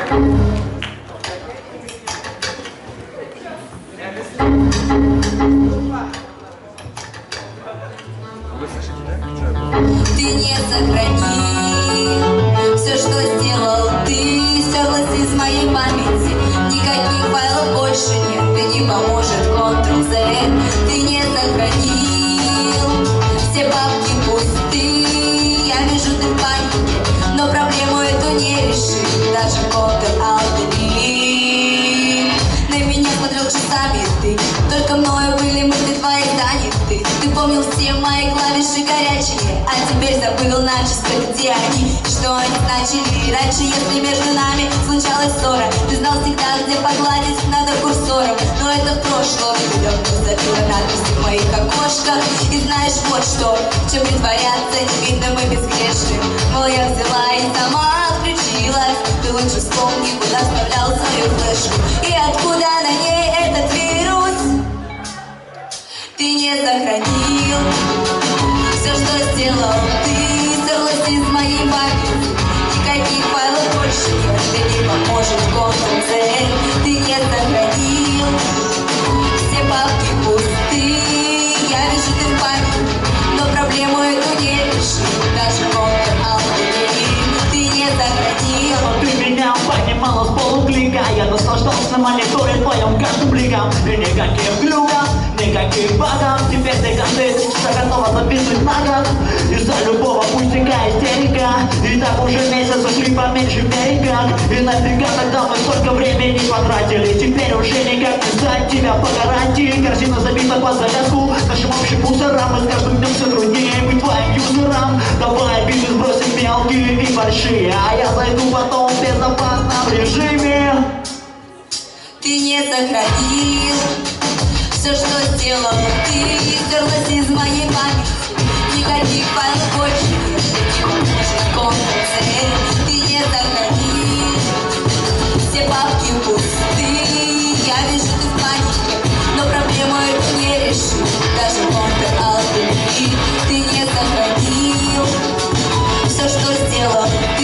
Ты не сохранил все, что сделал ты, стерлось из моей памяти. Никаких файлов больше нет, и не поможет Ctrl-Z. Только мною были мысли твои заняты. Ты помнил все мои клавиши горячие, а теперь забыл начисто, где они, что они значили. Раньше, если между нами случалась ссора, ты знал всегда, где погладить надо курсором. Но это в прошлом, ты давно забила надписи в моих окошках. И знаешь вот что, чем притворяться, не видно мы безгрешны. Мол, я взяла и сама отключилась. Ты лучше вспомни, куда вставлял свою флешку. Ты, стерлось из моей памяти. Никаких файлов больше нет, ты не поможет Ctrl-Z. Ты не сохранил все папки пусты. Я вижу, ты в но проблему эту не решишь. Даже Ctrl-Alt-Delete ты не сохранил. Ты меня поднимала с полуклика Я наслаждался на мониторе твоем каждым бликом глюков, никаких багов Теперь ты каждый что готова записывать на год Из-за любого пустяка истерика И так уже месяц ушли по меньшей мере как И нафига тогда мы столько времени потратили? Теперь уже никак не сдать тебя по гарантии. Корзина забита под завязку Нашим общим мусором И с каждым днем все труднее. Быть твоим юзером Давай бизнес бросим мелкие и большие. А я зайду потом в безопасном режиме. Ты не сохранил все, что сделал ты, стерлось из моей памяти Никаких файлов больше нет, не Ты не сохранишь все папки пусты Я вижу, ты в панике, но проблему эту не решил. Даже контр алгебри ты не сохранил. Все, что сделал ты